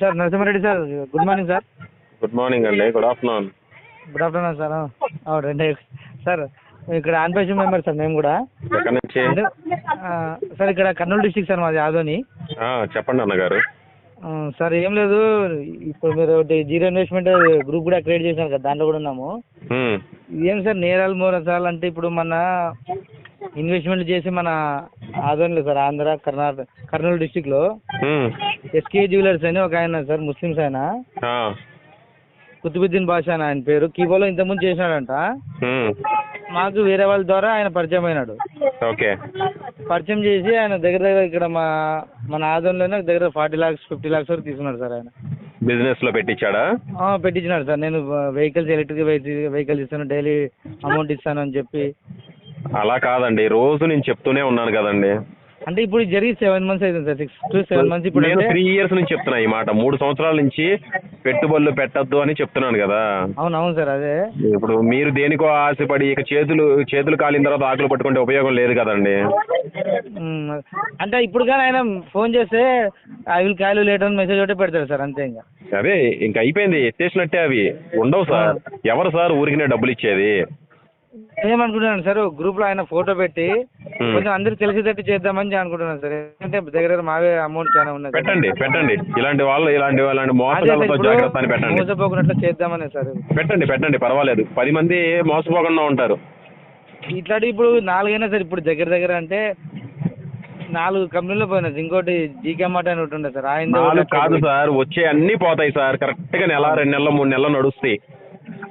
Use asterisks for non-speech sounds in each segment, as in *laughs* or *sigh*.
Sir Narasimha Reddy sir good morning sir. Good morning అండి good afternoon. Good afternoon sir రెండు sir ఇక్కడ ఆన్పేషన్ member sir మేము కూడా. ఎక్కడి నుంచి? సార్ ఇక్కడ కర్నూలు డిస్టిక్ సార్ మాది ఆదోని. ఆ, చెప్పండి అన్నగారు. సార్ ఏం లేదు ఇప్పుడు మీరు ఒకటి జీరో ఇన్వెస్ట్మెంట్ గ్రూప్ కూడా క్రియేట్ చేశారు కదా దాంట్లో కూడా ఉన్నాము. ఏం సార్ నేరాలు మోరసాలు అంటే ఇప్పుడు మన ఇన్వెస్ట్మెంట్ చేసి మన ఆదోనిలో సార్ ఆంధ్ర కర్ణాటక కర్నూలు డిస్టిక్లో. ఎస్కే జ్యువెలర్స్ అని ఒక ఆయన సార్ ముస్లిమ్స్ ఆయన. కుతుబుద్దీన్ బాషా అని ఆయన పేరు. కీబోలో ఇంతకుముందు చేసినాడంట. మాకు వేరే వాళ్ళ ద్వారా ఆయన పరిచయం అయినాడు. ఓకే. పరిచయం చేసి ఆయన దగ్గర దగ్గర ఇక్కడ మా మన ఆదంలోనే దగ్గర ఫార్టీ లాక్స్ ఫిఫ్టీ లాక్స్ వరకు తీసుకున్నాడు సార్ ఆయన. బిజినెస్లో పెట్టించాడా పెట్టించినాడు సార్. నేను వెహికల్స్ ఎలక్ట్రిక్ వెహికల్స్ ఇస్తాను డైలీ అమౌంట్ ఇస్తాను అని చెప్పి అలా కాదండి. రోజు నేను చెప్తూనే ఉన్నాను కదండి. అంటే ఇప్పుడు జరిగి సెవెన్ మంత్స్ అవుతుంది sir six to seven months ఇప్పుడు నేను త్రీ ఇయర్స్ నుంచి చెప్తున్నా ఈ మాట. మూడు సంవత్సరాల నుంచి పెట్టుబడులు పెట్టద్దు అని చెప్తున్నాను కదా. అవును అవును సార్ అదే. ఇప్పుడు మీరు దేనికో ఆశపడి ఇక చేతులు చేతులు కాలిన తర్వాత ఆకులు పట్టుకుంటే ఉపయోగం లేదు కదండి. అంటే ఇప్పుడు కానీ ఆయన ఫోన్ చేస్తే ఐ విల్ కాల్ లేటర్ అని మెసేజ్ ఒకటే పెడతాడు సార్ అంతే ఇంకా. అదే ఇంక అయిపోయింది. ఎత్తేసినట్టే అవి. ఉండవు సార్. ఎవరు సార్ ఊరికినే డబ్బులు ఇచ్చేది? ఏమనుకుంటున్నాను సార్ గ్రూప్లో ఆయన ఫోటో పెట్టి. కొంచెం అందరికి తెలిసేటట్టు చేద్దామని అనుకుంటున్నాను సార్. ఎందుకంటే దగ్గర దగ్గర మావే అమౌంట్ చాలా ఉన్నది. పెట్టండి పెట్టండి. ఇలాంటి వాళ్ళు ఇలాంటి మోసగాళ్ళతో ఇప్పుడు జాగ్రత్త అని పెట్టండి. మోసపోకున్నట్లు చేద్దామనే సార్. పెట్టండి పెట్టండి పర్వాలేదు. పది మంది మోసపోకుండా ఉంటారు. ఇట్లాంటి ఇప్పుడు నాలుగైనా సార్ ఇప్పుడు దగ్గర దగ్గర అంటే నాలుగు కంపెనీలు పోయినాయి ఇంకోటి జీకే మాట అని ఒకటి ఉండే సార్. ఆయన కాదు సార్ వచ్చే అన్ని పోతాయి సార్. కరెక్ట్గా నెల రెండు నెలలు మూడు నెలలు నడుస్తాయి.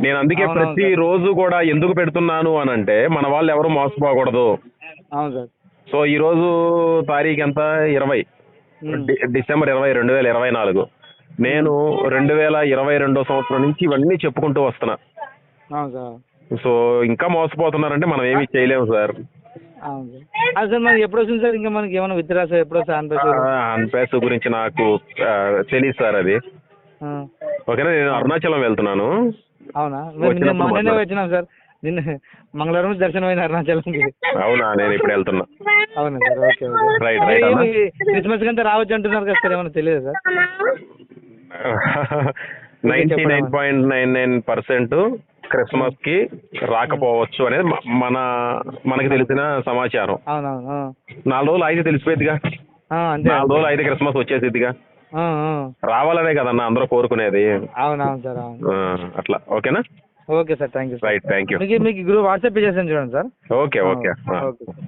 నేను అందుకే అవునవును ప్రతి సార్. రోజు కూడా ఎందుకు పెడుతున్నాను అని అంటే మన వాళ్ళు ఎవరు మోసపోకూడదు. అవును సార్. సో ఈ రోజు తారీఖు ఎంత? ఇరవై. ఉమ్. డి- డిసెంబర్ ఇరవై రెండు వేల ఇరవై నాలుగు. నేను రెండు వేల ఇరవై రెండో సంవత్సరం నుంచి ఇవన్నీ చెప్పుకుంటూ వస్తున్నా. అవును సార్. సో ఇంకా మోసపోతున్నారంటే మనం ఏమీ చేయలేము సార్. అవును సార్. అది సార్ మనకి ఎప్పుడు వస్తుంది సార్? ఇంకా మనకి ఏమైనా విత్డ్రా సార్? ఎప్పుడు వస్తుంది అనిపిస్తుంది అన్పేస్ గురించి నాకు ఆ, తెలియదు సార్ అది. ఓకేనా? నేను అరుణాచలం వెళ్తున్నాను. అవునా? మొన్ననే. వచ్చినాం సార్. నిన్న మంగళవారం దర్శనం అయింది అరుణాచలంకి అవునా? నేను ఇప్పుడు వెళ్తున్నా. అవునా సార్? Okay okay. క్రిస్మస్ కంతా రావచ్చు అంటున్నారు కదా సార్ ఏమైనా తెలియదు sir? *laughs* Ninety nine point nine nine percent క్రిస్మస్కి రాకపోవచ్చు అనేది మన మనకి తెలిసిన సమాచారం. నాలుగు రోజులు అయితే తెలిసిపోయిందిగా నాలుగు రోజులు అయితే క్రిస్మస్ వచ్చేసిద్దిగా. రావాలనే కదన్నా అందరూ కోరుకునేది. అవునవును సార్ అవును. ఆ, అట్లా. ఓకేనా? Okay sir thank you sir. Right thank you మీకు మీకు గ్రూప్ వాట్సాప్ చేసాను చూడండి sir? Okay okay. Okay sir.